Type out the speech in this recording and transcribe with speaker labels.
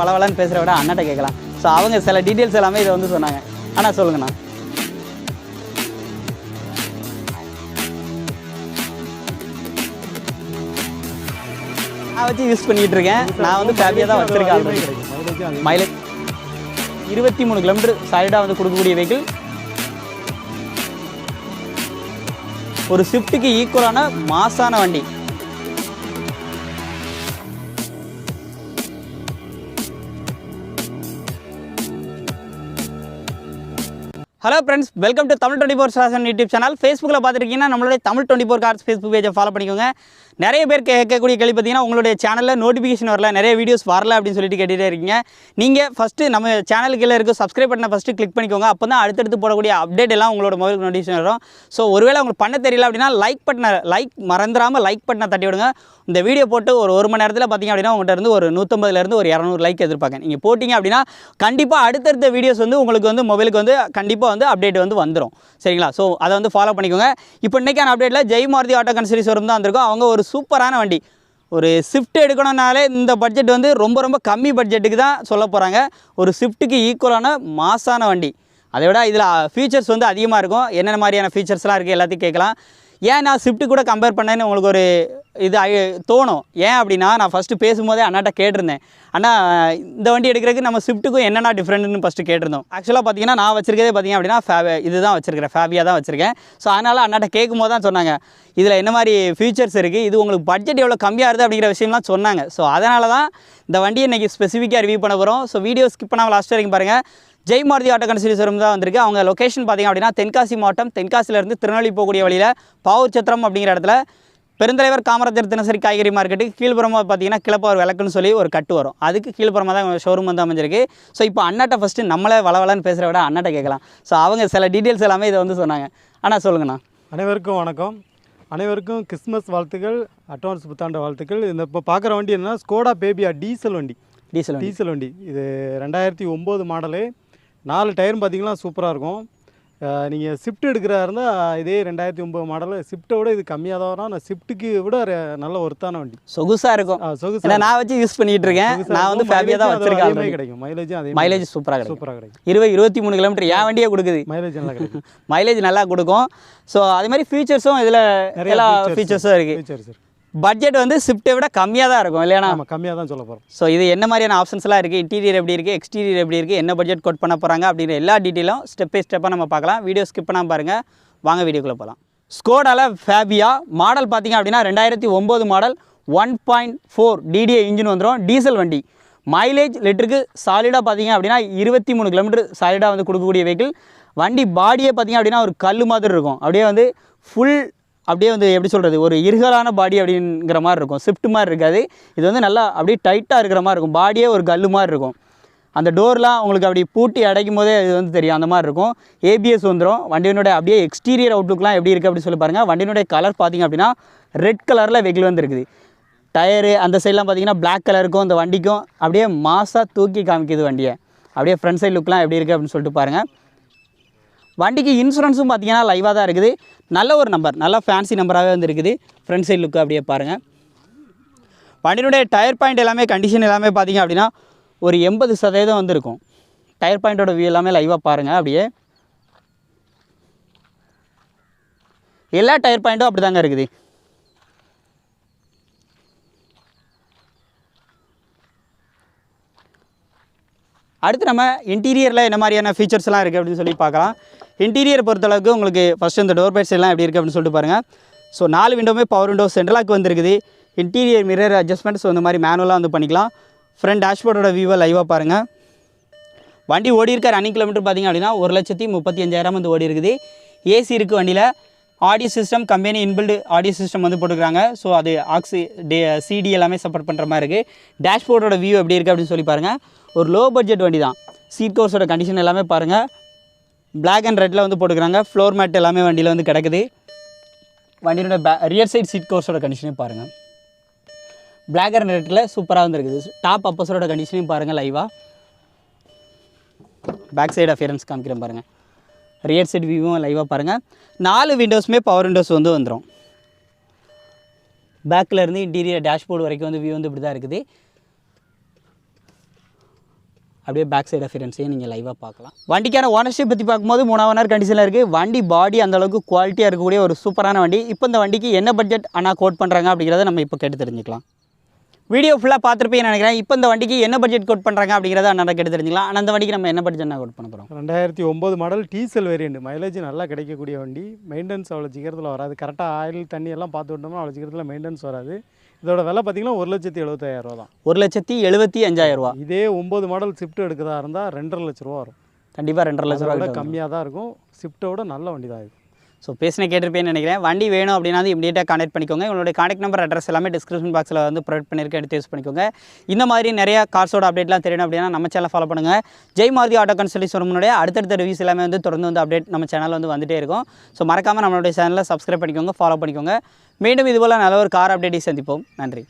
Speaker 1: வளவலன்னு பேசுகிற விட அண்ணாட்ட கேட்கலாம். ஸோ அவங்க சில டீட்டெயில்ஸ் எல்லாமே இதை வந்து சொன்னாங்க. ஆனால் சொல்லுங்கண்ணா. நான் வச்சு யூஸ் பண்ணிகிட்டு இருக்கேன் நான் வந்து ஃபேமிலியாக தான் வச்சுருக்கேன் மைலேஜ் இருபத்தி மூணு கிலோமீட்டர் சாலிடாக வந்து கொடுக்கக்கூடிய வெஹிக்கிள் ஒரு ஸ்விஃப்ட்டுக்கு ஈக்குவலான மாசான வண்டி. Hello friends welcome to Tamil twenty four station YouTube channel ஃபேஸ்புக்கில் பார்த்துருக்கீங்கன்னா நம்மளுடைய Tamil twenty four cars Facebook பேஜை ஃபாலோ பண்ணிக்கோங்க. நிறைய பேர் கேட்கக்கூடிய கேள்வி பார்த்தீங்கன்னா உங்களுடைய சேனலில் நோட்டிஃபிகேஷன் வரல நிறைய வீடியோஸ் வரல அப்படின்னு சொல்லிட்டு கேட்டுகிட்டே இருக்கீங்க. நீங்கள் ஃபஸ்ட்டு நம்ம சேனலுக்கு கீழே இருக்க சப்ஸ்கிரைப் பண்ண ஃபஸ்ட்டு கிளிக் பண்ணிக்கோங்க. அப்போ தான் அடுத்தடுத்து போடக்கூடிய அப்டேட் எல்லாம் உங்களோட மொபைல் நோட்டிஃபிகேஷன் வரும். ஸோ ஒருவேளை உங்களுக்கு பண்ண தெரியல அப்படின்னா லைக் பட்டனை லைக் மறந்துடாமல் லைக் பட்டனை தட்டி விடுங்க. இந்த வீடியோ போட்டு ஒரு ஒரு மணி நேரத்தில் பார்த்தீங்க அப்படின்னா உங்கள்கிட்ட இருந்து ஒரு நூற்றம்பதுலேருந்து ஒரு இரநூறு லைக் எதிர்பார்க்கேன். நீங்கள் போட்டிங்க அப்படின்னா கண்டிப்பாக அடுத்தடுத்த வீடியோஸ் வந்து உங்களுக்கு வந்து மொபைலுக்கு வந்து கண்டிப்பாக வந்து அப்டேட் வந்து வந்துடும் சரிங்களா? ஸோ அதை வந்து ஃபாலோ பண்ணிக்கோங்க. இப்போ இன்றைக்கான அப்டேட்டில் ஜெய் மாருதி ஆட்டோ கன்சரி ஷோரூம் தான் வந்திருக்கும். அவங்க ஒரு சூப்பரான வண்டி. ஒரு ஸ்விஃப்ட் எடுக்கணும்னாலே இந்த பட்ஜெட் வந்து ரொம்ப ரொம்ப கம்மி பட்ஜெட்டுக்கு தான் சொல்ல போகிறாங்க ஒரு ஸ்விஃப்ட்டுக்கு ஈக்குவலான மாசான வண்டி. அதை விட இதில் ஃபீச்சர்ஸ் வந்து அதிகமாக இருக்கும். என்னென்ன மாதிரியான ஃபீச்சர்ஸ்லாம் இருக்குது எல்லாத்தையும் கேட்கலாம். ஏன் நான் ஸ்விஃப்ட் கூட கம்பேர் பண்ணேன்னு உங்களுக்கு ஒரு இது தோணும். ஏன் அப்படின்னா நான் ஃபஸ்ட்டு பேசும்போதே அண்ணாட்ட கேட்டிருந்தேன். அண்ணா இந்த வண்டி எடுக்கிறதுக்கு நம்ம ஸ்விஃப்ட்டுக்கும் என்னென்ன டிஃப்ரெண்ட்னு ஃபஸ்ட்டு கேட்டிருந்தோம். ஆக்சுவலாக பார்த்தீங்கன்னா நான் வச்சிருக்கதே பார்த்தீங்க அப்படின்னா ஃபே இதுதான் வச்சிருக்கிறேன். ஃபேபியாக தான் வச்சிருக்கேன். ஸோ அதனால் அண்ணாட்ட கேட்கும்போது தான் சொன்னாங்க இதில் என்ன மாதிரி ஃபீச்சர்ஸ் இருக்குது இது உங்களுக்கு பட்ஜெட் எவ்வளோ கம்மியாக இருக்குது அப்படிங்கிற விஷயம்லாம் சொன்னாங்க. ஸோ அதனால தான் இந்த வண்டியை இன்றைக்கி ஸ்பெசிஃபிக்காக ரிவ்யூ பண்ண போகிறோம் ஸோ வீடியோ ஸ்கிப் பண்ணாமல் லாஸ்ட் வரைக்கும் பாருங்கள் ஜெய் மாருதி ஆட்டோ கன்சரி ஷோரூம் தான் வந்திருக்கு. அவங்க லொகேஷன் பார்த்தீங்க அப்படின்னா தென்காசி மாவட்டம் தென்காசியிலேருந்து திருநெல்வேலி போகக்கூடிய வழியில் பாவூர் சத்திரம் அப்படிங்கிற இடத்துல பெருந்தலைவர் காமராஜர் தினசரி காய்கறி மார்க்கெட்டு கீழ்ப்புறமாக பார்த்தீங்கன்னா கிளப்பார் விளக்குன்னு சொல்லி ஒரு கட்டு வரும். அதுக்கு கீழ்ப்புறமாக தான் ஷோரூம் வந்து அமைஞ்சிருக்கு. ஸோ இப்போ அண்ணாட்ட ஃபஸ்ட்டு நம்மளே வளவலன்னு பேசுகிற விட அண்ணாட்ட கேட்கலாம். ஸோ அவங்க சில டீட்டெயில்ஸ் எல்லாமே இதை வந்து சொன்னாங்க. அண்ணா சொல்லுங்கண்ணா.
Speaker 2: அனைவருக்கும் வணக்கம். அனைவருக்கும் கிறிஸ்மஸ் வாழ்த்துக்கள் அட்வான்ஸ் புத்தாண்டு வாழ்த்துக்கள். இந்த இப்போ பார்க்குற வண்டி என்னன்னா ஸ்கோடா பேபியா டீசல் வண்டி.
Speaker 1: டீசல்
Speaker 2: டீசல் வண்டி. இது ரெண்டாயிரத்தி ஒம்பது மாடலு நாலு டயரும் பார்த்தீங்கன்னா சூப்பராக இருக்கும். நீங்கள் ஷிஃப்ட் எடுக்கிறா இருந்தால் இதே ரெண்டாயிரத்தி ஒம்பது மாடலு ஷிஃப்ட்டை விட இது கம்மியாக தான் வரும். ஆனால் ஷிஃப்ட்டுக்கு விட நல்ல ஒருத்தான வண்டி.
Speaker 1: சொகுசாக இருக்கும்.
Speaker 2: ஆ, சொகுசா
Speaker 1: ஏன்னா நான் வச்சு யூஸ் பண்ணிட்டு இருக்கேன். நான் வந்து. ஃபேபியாக தான் வச்சிருக்கேன்.
Speaker 2: கிடைக்கும். மைலேஜும் அதே
Speaker 1: மைலேஜ் சூப்பராக கிடைக்கும்.
Speaker 2: சூப்பராக கிடைக்கும்.
Speaker 1: இருபது இருபத்தி மூணு கிலோமீட்டர் என் வண்டியே கொடுக்குது.
Speaker 2: மைலேஜ் நல்லா கிடைக்கும்.
Speaker 1: மைலேஜ் நல்லா கொடுக்கும். ஸோ அதே மாதிரி ஃபீச்சர்ஸும் இதில் எல்லா. ஃபீச்சர்ஸும் இருக்குது
Speaker 2: ஃபீச்சர் சார்
Speaker 1: பட்ஜெட் வந்து ஸ்விஃப்ட்டை விட கம்மியாக தான் இருக்கும் இல்லையாண்ணா?
Speaker 2: ஆமாம் கம்மியாக தான் சொல்ல போகிறோம்
Speaker 1: ஸோ இது என்ன மாதிரியான ஆப்ஷன்ஸ்லாம் இருக்குது இன்டீரியர் எப்படி இருக்குது எக்ஸ்டீரியர் எப்படி இருக்குது என்ன பட்ஜெட் கோட் பண்ண போகிறாங்க அப்படிங்கிற எல்லா டீட்டெயிலும் ஸ்டெப் பை ஸ்டெப்பாக நம்ம பார்க்கலாம். வீடியோ ஸ்கிப் பண்ணாமல் பாருங்கள் வாங்க வீடியோக்குள்ளே போகலாம் ஸ்கோடால ஃபேபியா மாடல் பார்த்தீங்க அப்படின்னா ரெண்டாயிரத்தி ஒம்பது model one point four DDA engine வந்துடும் டீசல் வண்டி. மைலேஜ் லிட்டருக்கு சாலிடாக பார்த்தீங்க அப்படின்னா இருபத்தி மூணு கிலோமீட்டர் சாலிடாக வந்து கொடுக்கக்கூடிய வெஹிக்கிள் வண்டி பாடியே பார்த்தீங்க அப்படின்னா ஒரு கல் மாதிரி இருக்கும். அப்படியே வந்து ஃபுல் அப்படியே வந்து எப்படி சொல்கிறது ஒரு இருகலான பாடி அப்படிங்கிற மாதிரி இருக்கும். ஸ்விஃப்ட் மாதிரி இருக்காது. இது வந்து நல்லா அப்படியே டைட்டாக இருக்கிற மாதிரி இருக்கும். பாடியே ஒரு கல்லு மாதிரி இருக்கும். அந்த டோர்லாம் உங்களுக்கு அப்படி பூட்டி அடைக்கும் போதே இது வந்து தெரியும். அந்த மாதிரி இருக்கும். ஏபிஎஸ் வந்துடும் வண்டியினுடைய அப்படியே எக்ஸ்டீரியர் அவுட்லுக்லாம் எப்படி இருக்குது அப்படின்னு சொல்லி பாருங்கள் வண்டியினுடைய கலர் பார்த்தீங்க அப்படின்னா ரெட் கலரில் வெகில் வந்துருக்குது. டயரு அந்த சைட்லாம் பார்த்தீங்கன்னா பிளாக் கலருக்கும் அந்த வண்டிக்கும் அப்படியே மாசாக தூக்கி காமிக்குது வண்டியை. அப்படியே ஃப்ரண்ட் சைடு லுக்லாம் எப்படி இருக்குது அப்படின்னு சொல்லிட்டு பாருங்கள் வண்டிக்கு இன்சூரன்ஸும் பார்த்தீங்கன்னா லைவாக தான் இருக்குது. நல்ல ஒரு நம்பர் நல்லா ஃபேன்சி நம்பராகவே வந்து இருக்குது ஃப்ரண்ட் சைடு லுக்கு அப்படியே பாருங்கள் வண்டியினுடைய டயர் பாயிண்ட் எல்லாமே கண்டிஷன் எல்லாமே பார்த்தீங்க அப்படின்னா ஒரு எண்பது சதவீதம் வந்துருக்கும். டயர் பாயிண்ட்டோட வியூ எல்லாமே லைவாக பாருங்கள் அப்படியே. எல்லா டயர் பாயிண்ட்டும் அப்படி தாங்க இருக்குது. அடுத்து நம்ம இன்டீரியரில் என்ன மாதிரியான ஃபீச்சர்ஸ்லாம் இருக்குது அப்படின்னு சொல்லி பார்க்கலாம். இன்டீரியர் பொறுத்தளவுக்கு உங்களுக்கு ஃபஸ்ட்டு இந்த டோர் பேட்ஸ் எல்லாம் எப்படி இருக்குது அப்படின்னு சொல்லிட்டு பாருங்கள் ஸோ நாலு விண்டோமே பவர் விண்டோ சென்ட்ரலாக்கு வந்துருக்குது. இன்டீரியர் மிரர் அட்ஜஸ்ட்மெண்ட் ஸோ இந்த மாதிரி மேனுவலாக வந்து பண்ணிக்கலாம். ஃப்ரண்ட் டேஷ்போர்டோட வியூவை லைவாக பாருங்கள் வண்டி ஓடி இருக்க ரன்னிங் கிலோமீட்டர் பார்த்தீங்க அப்படின்னா ஒரு லட்சத்தி முப்பத்தி அஞ்சாயிரம் வந்து ஓடி இருக்குது. ஏசி இருக்குது வண்டியில். Audio system company inbuilt audio system வந்து போட்டுக்கிறாங்க ஸோ அது ஆக்சி டே சிடி எல்லாமே சப்போர்ட் பண்ணுற மாதிரி இருக்குது டேஷ்போர்டோட வியூ எப்படி இருக்குது அப்படின்னு சொல்லி பாருங்கள் ஒரு லோ பட்ஜெட் வண்டி தான். சீட் கோர்ஸோட கண்டிஷன் எல்லாமே பாருங்கள் பிளாக் அண்ட் ரெட்டில் வந்து போட்டுக்கிறாங்க ஃப்ளோர் மேட் எல்லாமே வண்டியில் வந்து கிடக்குது. வண்டியோட பே ரியர் சைட் சீட் கோர்ஸோட கண்டிஷனையும் பாருங்கள் பிளாக் அண்ட் ரெட்டில் சூப்பராக வந்துருக்குது டாப் அப்பஸரோட கண்டிஷனையும் பாருங்கள் லைவாக பேக் சைடு அஃபியரன்ஸ் காமிக்கிறேன் பாருங்கள் ரியர் சைடு வியூவும் லைவாக பாருங்கள் நாலு விண்டோஸுமே பவர் விண்டோஸ் வந்து வந்துடும் பேக்கில் இருந்து இன்டீரியர் டேஷ்போர்டு வரைக்கும் வந்து வியூ வந்து இப்படி தான் இருக்குது. அப்படியே பேக் சைடு அஃபிரன்ஸையும் நீங்கள் லைவாக பார்க்கலாம். வண்டிக்கான ஓனர்ஷிப் பற்றி பார்க்கும்போது மூணாவது ஓனர் கண்டிஷனில் இருக்குது வண்டி பாடி அந்தளவுக்கு குவாலிட்டியாக இருக்கக்கூடிய ஒரு சூப்பரான வண்டி. இப்போ இந்த வண்டிக்கு என்ன பட்ஜெட் ஆனால் கோட் பண்ணுறாங்க அப்படிங்கிறத நம்ம இப்போ கேட்டு தெரிஞ்சுக்கலாம். வீடியோ ஃபுல்லாக பார்த்துருப்பீங்கன்னு நினைக்கிறேன். இப்போ இந்த வண்டிக்கு என்ன பட்ஜெட் கோட் பண்ணுறாங்க அப்படிங்கிறத அண்ணா கேட்டு தெரிஞ்சுக்கலாம். ஆனால் அந்த வண்டிக்கு நம்ம என்ன பட்ஜெட் கோட் பண்ண போகிறோம்
Speaker 2: ரெண்டாயிரத்தி ஒம்பது மாடல் டீசல் வேரியண்ட் மைலேஜ் நல்லா கிடைக்கக்கூடிய வண்டி. மெயின்டெனன்ஸ் அவ்வளோ சீக்கிரத்தில் வராது. கரெக்டாக ஆயில் தண்ணி எல்லாம் பார்த்து விட்டோம்னா அவ்வளோ சீக்கிரத்தில் மெயின்டெனன்ஸ் வராது. இதோட விலை பார்த்தீங்கன்னா ஒரு லட்சத்தி எழுபத்தாயிரம் ரூபா தான்.
Speaker 1: ஒரு லட்சத்தி எழுபத்தி அஞ்சாயிரம் ரூபா.
Speaker 2: இதே ஒம்பது மாடல் ஷிஃப்ட் எடுக்கிறதா இருந்தால் ரெண்டரை லட்ச ரூபா வரும்.
Speaker 1: கண்டிப்பாக ரெண்டரை லட்ச ரூபா
Speaker 2: கம்மியாக தான் இருக்கும். ஷிஃப்ட்டோட நல்ல வண்டி தான் இது.
Speaker 1: ஸோ பேசின கேட்டிருப்பேன்னு நினைக்கிறேன். வண்டி வேணும் அப்படின்னா வந்து இமீடியட்டாக கான்டாக்ட் பண்ணிக்கோங்க. உங்களுடைய கான்டாக்ட் நம்பர் அட்ரஸ் எல்லாமே டிஸ்கிரிப்ஷன் பாக்ஸில் வந்து ப்ரொவைட் பண்ணியிருக்கேன். எடுத்து யூஸ் பண்ணிக்கோங்க. இந்த மாதிரி நிறையா கார்ஸோட அப்டேட்லாம் தெரியணும் அப்படின்னா நம்ம சேனல் ஃபாலோ பண்ணுங்கள் ஜெய் மாருதி ஆட்டோ கன்சல்டேஷன் அடுத்தடுத்த ரிவ்யூஸ் எல்லாமே வந்து தொடர்ந்து வந்து அப்டேட் நம்ம சேனல் வந்து வந்துட்டே இருக்கும். ஸோ மறக்காமல் நம்மளுடைய சேனலை சப்ஸ்கிரைப் பண்ணிக்கோங்க ஃபாலோ பண்ணிக்கோங்க. மீண்டும் இதுபோல் நல்ல ஒரு கார் அப்டேட்டை சந்திப்போம். நன்றி.